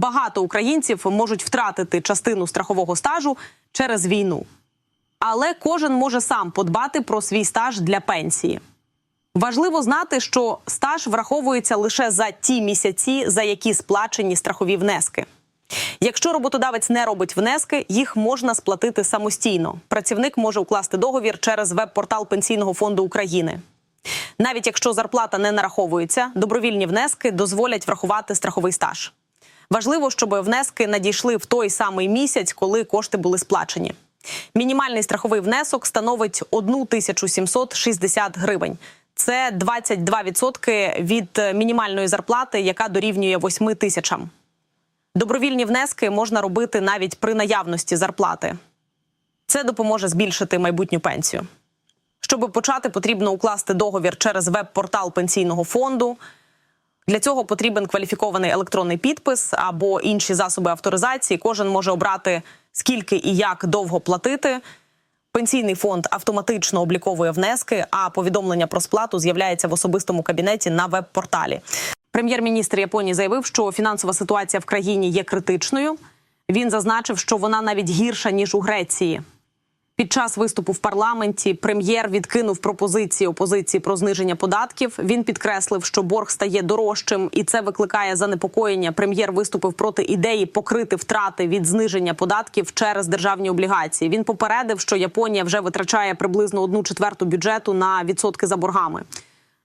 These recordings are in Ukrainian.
Багато українців можуть втратити частину страхового стажу через війну. Але кожен може сам подбати про свій стаж для пенсії. Важливо знати, що стаж враховується лише за ті місяці, за які сплачені страхові внески. Якщо роботодавець не робить внески, їх можна сплатити самостійно. Працівник може укласти договір через веб-портал Пенсійного фонду України. Навіть якщо зарплата не нараховується, добровільні внески дозволять врахувати страховий стаж. Важливо, щоб внески надійшли в той самий місяць, коли кошти були сплачені. Мінімальний страховий внесок становить 1760 гривень. Це 22% від мінімальної зарплати, яка дорівнює 8 тисячам. Добровільні внески можна робити навіть при наявності зарплати. Це допоможе збільшити майбутню пенсію. Щоб почати, потрібно укласти договір через веб-портал пенсійного фонду. Для цього потрібен кваліфікований електронний підпис або інші засоби авторизації. Кожен може обрати скільки і як довго платити. Пенсійний фонд автоматично обліковує внески, а повідомлення про сплату з'являється в особистому кабінеті на веб-порталі. Прем'єр-міністр Японії заявив, що фінансова ситуація в країні є критичною. Він зазначив, що вона навіть гірша ніж у Греції. Під час виступу в парламенті прем'єр відкинув пропозиції опозиції про зниження податків. Він підкреслив, що борг стає дорожчим, і це викликає занепокоєння. Прем'єр виступив проти ідеї покрити втрати від зниження податків через державні облігації. Він попередив, що Японія вже витрачає приблизно одну четверту бюджету на відсотки за боргами.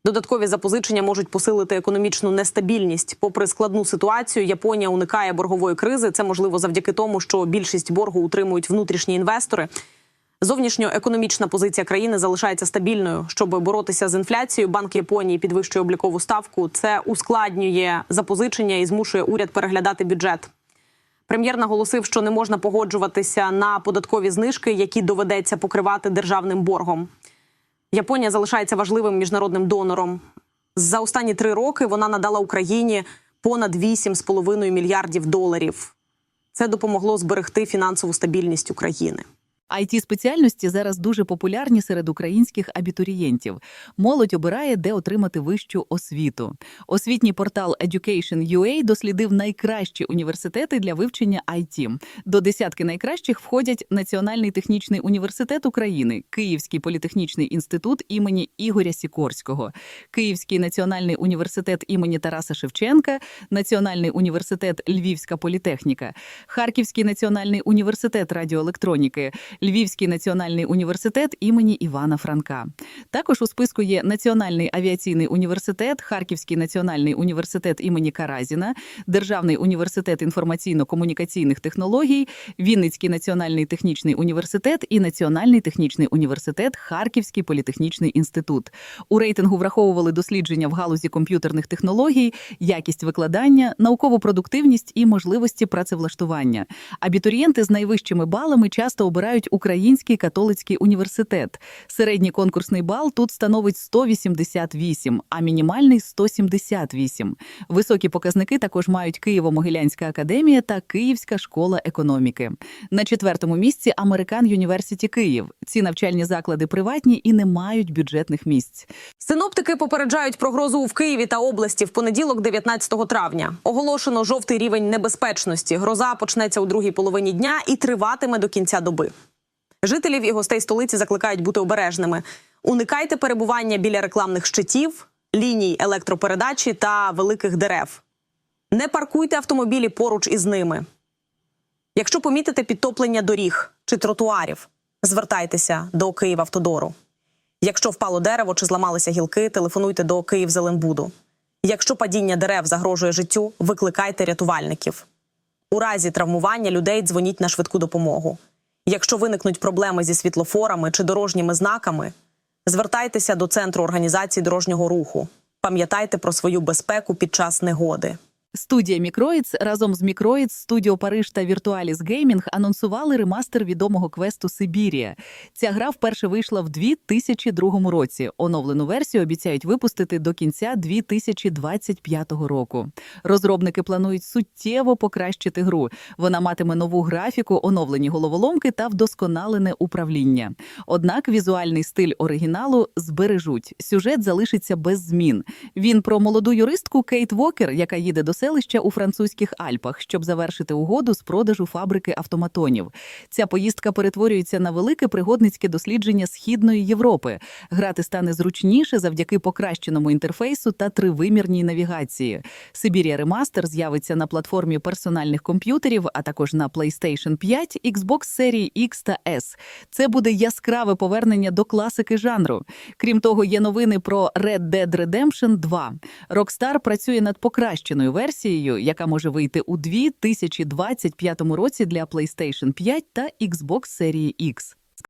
Додаткові запозичення можуть посилити економічну нестабільність. Попри складну ситуацію, Японія уникає боргової кризи. Це можливо завдяки тому, що більшість боргу утримують внутрішні інвестори. Зовнішньоекономічна позиція країни залишається стабільною. Щоб боротися з інфляцією, банк Японії підвищує облікову ставку. Це ускладнює запозичення і змушує уряд переглядати бюджет. Прем'єр наголосив, що не можна погоджуватися на податкові знижки, які доведеться покривати державним боргом. Японія залишається важливим міжнародним донором. За останні три роки вона надала Україні понад 8,5 мільярдів доларів. Це допомогло зберегти фінансову стабільність України. It спеціальності зараз дуже популярні серед українських абітурієнтів. Молодь обирає, де отримати вищу освіту. Освітній портал Education.ua дослідив найкращі університети для вивчення IT. До десятки найкращих входять Національний технічний університет України, Київський політехнічний інститут імені Ігоря Сікорського, Київський національний університет імені Тараса Шевченка, Національний університет Львівська політехніка, Харківський національний університет радіоелектроніки. Львівський національний університет імені Івана Франка. Також у списку є Національний авіаційний університет, Харківський національний університет імені Каразіна, Державний університет інформаційно-комунікаційних технологій, Вінницький національний технічний університет і Національний технічний університет Харківський політехнічний інститут. У рейтингу враховували дослідження в галузі комп'ютерних технологій, якість викладання, наукову продуктивність і можливості працевлаштування. Абітурієнти з найвищими балами часто обирають Український католицький університет. Середній конкурсний бал тут становить 188, а мінімальний 178. Високі показники також мають Києво-Могилянська академія та Київська школа економіки. На четвертому місці Американ Юніверсіті Київ. Ці навчальні заклади приватні і не мають бюджетних місць. Синоптики попереджають про грозу в Києві та області в понеділок, 19 травня. Оголошено жовтий рівень небезпечності. Гроза почнеться у другій половині дня і триватиме до кінця доби. Жителів і гостей столиці закликають бути обережними. Уникайте перебування біля рекламних щитів, ліній електропередачі та великих дерев. Не паркуйте автомобілі поруч із ними. Якщо помітите підтоплення доріг чи тротуарів, звертайтеся до Київавтодору. Якщо впало дерево чи зламалися гілки, телефонуйте до Київзеленбуду. Якщо падіння дерев загрожує життю, викликайте рятувальників. У разі травмування людей дзвоніть на швидку допомогу. Якщо виникнуть проблеми зі світлофорами чи дорожніми знаками, звертайтеся до центру організації дорожнього руху. Пам'ятайте про свою безпеку під час негоди. Студія Мікроїдс разом з Мікроїдс, Студіо Париж та Віртуаліс Геймінг анонсували ремастер відомого квесту Сибірія. Ця гра вперше вийшла в 2002 році. Оновлену версію обіцяють випустити до кінця 2025 року. Розробники планують суттєво покращити гру. Вона матиме нову графіку, оновлені головоломки та вдосконалене управління. Однак візуальний стиль оригіналу збережуть. Сюжет залишиться без змін. Він про молоду юристку Кейт Вокер, яка їде до селища у французьких Альпах, щоб завершити угоду з продажу фабрики автоматонів. Ця поїздка перетворюється на велике пригодницьке дослідження східної Європи. Грати стане зручніше завдяки покращеному інтерфейсу та тривимірній навігації. Сибірія Ремастер з'явиться на платформі персональних комп'ютерів, а також на PlayStation 5, Xbox серії X та S. Це буде яскраве повернення до класики жанру. Крім того, є новини про Red Dead Redemption 2. Rockstar працює над покращеною версією, яка може вийти у 2025 році для PlayStation 5 та Xbox серії X.